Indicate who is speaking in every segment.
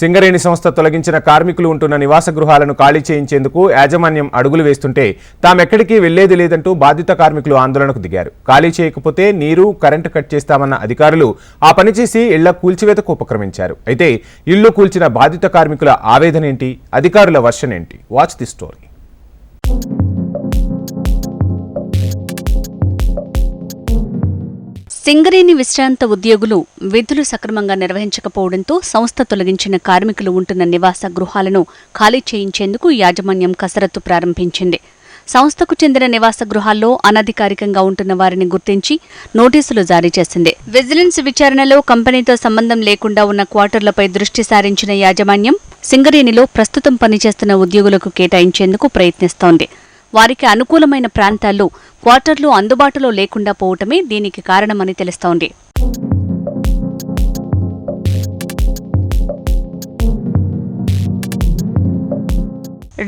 Speaker 1: సింగరేణి సంస్థ తొలగించిన కార్మికులు ఉంటున్న నివాస గృహాలను ఖాళీ చేయించేందుకు యాజమాన్యం అడుగులు వేస్తుంటే తామెక్కడికి వెళ్ళేది లేదంటూ బాధిత కార్మికులు ఆందోళనకు దిగారు. ఖాళీ చేయకపోతే నీరు కరెంటు కట్ చేస్తామన్న అధికారులు ఆ పనిచేసి ఇళ్ళ కూల్చివేతకు ఉపక్రమించారు. అయితే ఇళ్ళు కూల్చిన బాధిత కార్మికుల ఆవేదన ఏంటి అధికారుల వర్షన్ ఏంటి వాచ్ ది స్టోరీ.
Speaker 2: సింగరేణి విశ్రాంత ఉద్యోగులు విధులు సక్రమంగా నిర్వహించకపోవడంతో సంస్థ తొలగించిన కార్మికులు ఉంటున్న నివాస గృహాలను ఖాళీ చేయించేందుకు యాజమాన్యం కసరత్తు ప్రారంభించింది. సంస్థకు చెందిన నివాస గృహాల్లో అనధికారికంగా ఉంటున్న వారిని గుర్తించి నోటీసులు జారీ చేసింది. విజిలెన్స్ విచారణలో కంపెనీతో సంబంధం లేకుండా ఉన్న క్వార్టర్లపై దృష్టి సారించిన యాజమాన్యం సింగరేణిలో ప్రస్తుతం పనిచేస్తున్న ఉద్యోగులకు కేటాయించేందుకు ప్రయత్నిస్తోంది. వారికి అనుకూలమైన ప్రాంతాల్లో క్వార్టర్లు అందుబాటులో లేకుండా పోవటమే దీనికి కారణమని తెలుస్తోంది.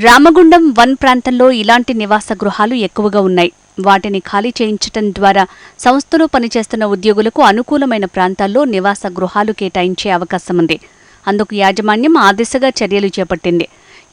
Speaker 2: రామగుండం వన్ ప్రాంతంలో ఇలాంటి నివాస గృహాలు ఎక్కువగా ఉన్నాయి. వాటిని ఖాళీ చేయించటం ద్వారా సంస్థలో పనిచేస్తున్న ఉద్యోగులకు అనుకూలమైన ప్రాంతాల్లో నివాస గృహాలు కేటాయించే అవకాశం ఉంది అందుకు యాజమాన్యం ఆ దిశగా చర్యలు చేపట్టింది.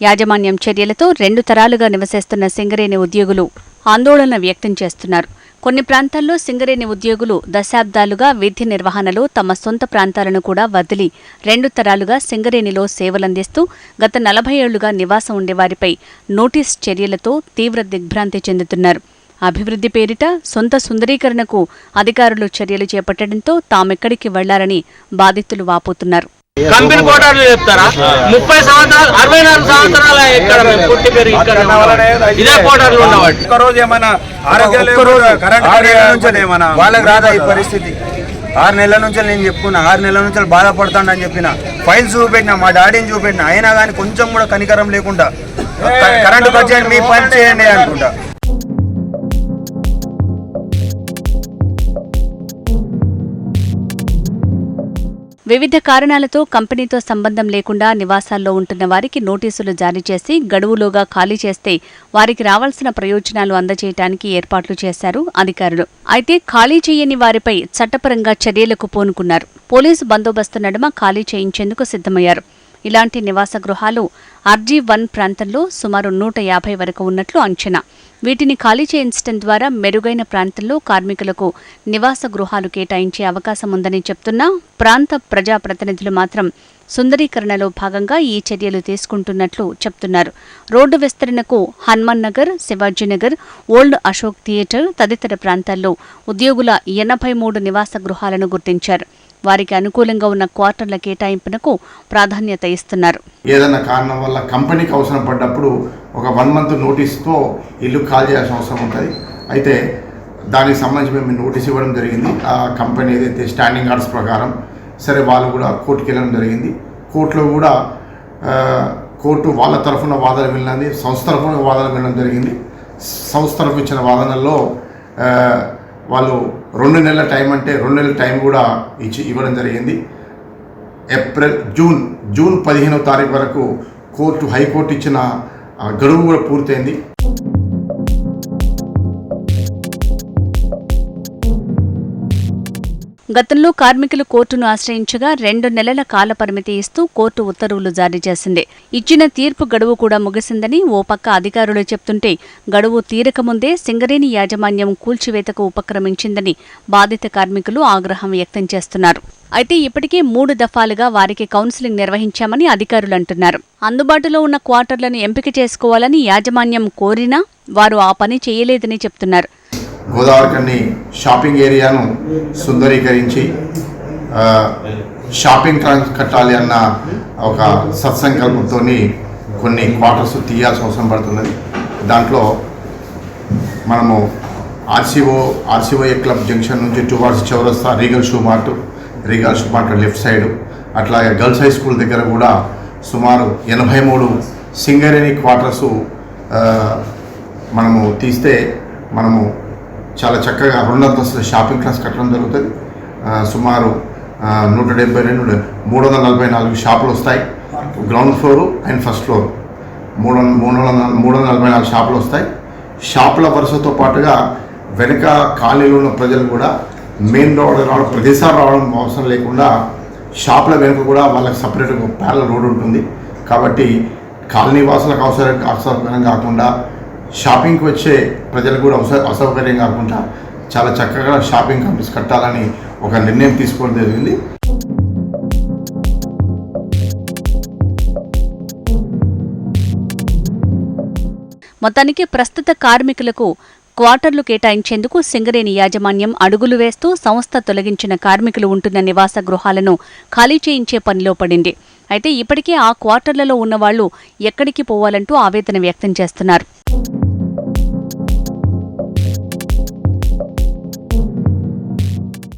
Speaker 2: యాజమాన్యం చర్యలతో రెండు తరాలుగా నివసిస్తున్న సింగరేణి ఉద్యోగులు ఆందోళన వ్యక్తం చేస్తున్నారు. కొన్ని ప్రాంతాల్లో సింగరేణి ఉద్యోగులు దశాబ్దాలుగా విధి నిర్వహణలో తమ సొంత ప్రాంతాలను కూడా వదిలి రెండు తరాలుగా సింగరేణిలో సేవలందిస్తూ గత నలభై ఏళ్ళుగా నివాసం ఉండేవారిపై నోటీస్ చర్యలతో తీవ్ర దిగ్భ్రాంతి చెందుతున్నారు. అభివృద్ధి పేరిట సొంత సుందరీకరణకు అధికారులు చర్యలు చేపట్టడంతో తామెక్కడికి వెళ్ళారని బాధితులు వాపోతున్నారు.
Speaker 3: కంపెనీ కోటాలు చెప్తారా? ముప్పై సంవత్సరాలు అరవై నాలుగు సంవత్సరాల ఇక్కడ మేము పుట్టి పెరిగి ఇక్కడ. ఇదే కోటాలు ఉన్నవాటి
Speaker 4: ఒక్క రోజు ఏమైనా ఆరోగ్యం వాళ్ళకి రాదా ఈ పరిస్థితి? ఆరు నెలల నుంచి నేను చెప్పుకున్నా ఆరు నెలల నుంచి బాధపడతానని చెప్పిన ఫైల్స్ చూపెట్టిన మా డాడీని చూపెట్టిన అయినా కానీ కొంచెం కూడా కనికరం లేకుండా కరెంటు చేయండి మీ పని చేయండి అనుకుంటా.
Speaker 2: వివిధ కారణాలతో కంపెనీతో సంబంధం లేకుండా నివాసాల్లో ఉంటున్న వారికి నోటీసులు జారీ చేసి గడువులోగా ఖాళీ చేస్తే వారికి రావాల్సిన ప్రయోజనాలు అందజేయడానికి ఏర్పాట్లు చేశారు అధికారులు. అయితే ఖాళీ చేయని వారిపై చట్టపరంగా చర్యలకు పూనుకున్నారు. పోలీసు బందోబస్తు నడుమ ఖాళీ చేయించేందుకు సిద్ధమయ్యారు. ఇలాంటి నివాస గృహాలు అర్జీ వన్ ప్రాంతంలో సుమారు నూట యాభై వరకు ఉన్నట్లు అంచనా. వీటిని ఖాళీ చేయించడం ద్వారా మెరుగైన ప్రాంతంలో కార్మికులకు నివాస గృహాలు కేటాయించే అవకాశం ఉందని చెప్తున్నా ప్రాంత ప్రజాప్రతినిధులు మాత్రం సుందరీకరణలో భాగంగా ఈ చర్యలు తీసుకుంటున్నట్లు చెప్తున్నారు. రోడ్డు విస్తరణకు హనుమాన్ నగర్ శివాజీనగర్ ఓల్డ్ అశోక్ థియేటర్ తదితర ప్రాంతాల్లో ఉద్యోగుల ఎనభై మూడు నివాస గృహాలను గుర్తించారు. వారికి అనుకూలంగా ఉన్న క్వార్టర్ల కేటాయింపునకు ప్రాధాన్యత ఇస్తున్నారు.
Speaker 5: ఏదైనా కారణం వల్ల కంపెనీకి అవసరం పడ్డప్పుడు ఒక వన్ మంత్ నోటీస్తో ఇల్లు కాల్ చేయాల్సిన అవసరం ఉంటుంది. అయితే దానికి సంబంధించి మేము నోటీస్ ఇవ్వడం జరిగింది. ఆ కంపెనీ ఏదైతే స్టాండింగ్ ఆర్డర్స్ ప్రకారం సరే వాళ్ళు కూడా కోర్టుకి వెళ్ళడం జరిగింది. కోర్టులో కూడా కోర్టు వాళ్ళ తరఫున వాదన విన్నది సంస్థ తరఫున వాదన వినడం జరిగింది. సంస్థ తరఫు ఇచ్చిన వాదనల్లో వాళ్ళు రెండు నెలల టైం అంటే రెండు నెలల టైం కూడా ఇచ్చి ఇవ్వడం జరిగింది. ఏప్రిల్ జూన్ జూన్ పదిహేనవ తారీఖు వరకు కోర్టు హైకోర్టు ఇచ్చిన ఆ, గడువు కూడా పూర్తయింది.
Speaker 2: గతంలో కార్మికులు కోర్టును ఆశ్రయించగా రెండు నెలల కాల పరిమితి ఇస్తూ కోర్టు ఉత్తర్వులు జారీ చేసింది. ఇచ్చిన తీర్పు గడువు కూడా ముగిసిందని ఓ పక్క అధికారులు చెప్తుంటే గడువు తీరకముందే సింగరేణి యాజమాన్యం కూల్చివేతకు ఉపక్రమించిందని బాధిత కార్మికులు ఆగ్రహం వ్యక్తం చేస్తున్నారు. అయితే ఇప్పటికే మూడు దఫాలుగా వారికి కౌన్సిలింగ్ నిర్వహించామని అధికారులు అంటున్నారు. అందుబాటులో ఉన్న క్వార్టర్లను ఎంపిక చేసుకోవాలని యాజమాన్యం కోరినా వారు ఆ పని చేయలేదని చెప్తున్నారు.
Speaker 5: గోదావరికన్ని షాపింగ్ ఏరియాను సుందరీకరించి షాపింగ్ ట్రాన్స్ కట్టాలి అన్న ఒక సత్సంకల్పంతో కొన్ని క్వార్టర్స్ తీయాల్సిన అవసరం పడుతున్నది. దాంట్లో మనము ఆర్సీఓ ఆర్సీఓఏ క్లబ్ జంక్షన్ నుంచి టువార్డ్స్ చౌరస్తా Regal shoe mart Regal shoe mart left side అట్లాగే గర్ల్స్ హై స్కూల్ దగ్గర కూడా సుమారు ఎనభై మూడు సింగరేణి క్వార్టర్సు మనము తీస్తే మనము చాలా చక్కగా రెండు అంతస్తుల షాపింగ్ క్లాస్ కట్టడం జరుగుతుంది. సుమారు నూట డెబ్బై రెండు మూడు వందల నలభై నాలుగు షాపులు వస్తాయి. Ground floor and first floor మూడు వందల మూడు వందల మూడు వందల నలభై నాలుగు షాపులు వస్తాయి. షాపుల వరుసతో పాటుగా వెనుక ఖాళీలో ఉన్న ప్రజలు కూడా మెయిన్ రోడ్ రావడం ప్రతిసారి రావడం అవసరం లేకుండా షాపుల వెనుక కూడా వాళ్ళకి సపరేట్గా ప్యారల రోడ్ ఉంటుంది. కాబట్టి కాలనీ వాసులకు అవసరం అవసరం కాకుండా షాపింగ్కి వచ్చే ప్రజలు కూడా అవస అసౌకర్యం కాకుండా చాలా చక్కగా షాపింగ్ కంపెనీస్ కట్టాలని ఒక నిర్ణయం తీసుకోవడం జరిగింది.
Speaker 2: మొత్తానికి ప్రస్తుత కార్మికులకు క్వార్టర్లు కేటాయించేందుకు సింగరేణి యాజమాన్యం అడుగులు వేస్తూ సంస్థ తొలగించిన కార్మికులు ఉంటున్న నివాస గృహాలను ఖాళీ చేయించే పనిలో పడింది. అయితే ఇప్పటికే ఆ క్వార్టర్లలో ఉన్నవాళ్ళు ఎక్కడికి పోవాలంటూ ఆవేదన వ్యక్తం చేస్తున్నారు.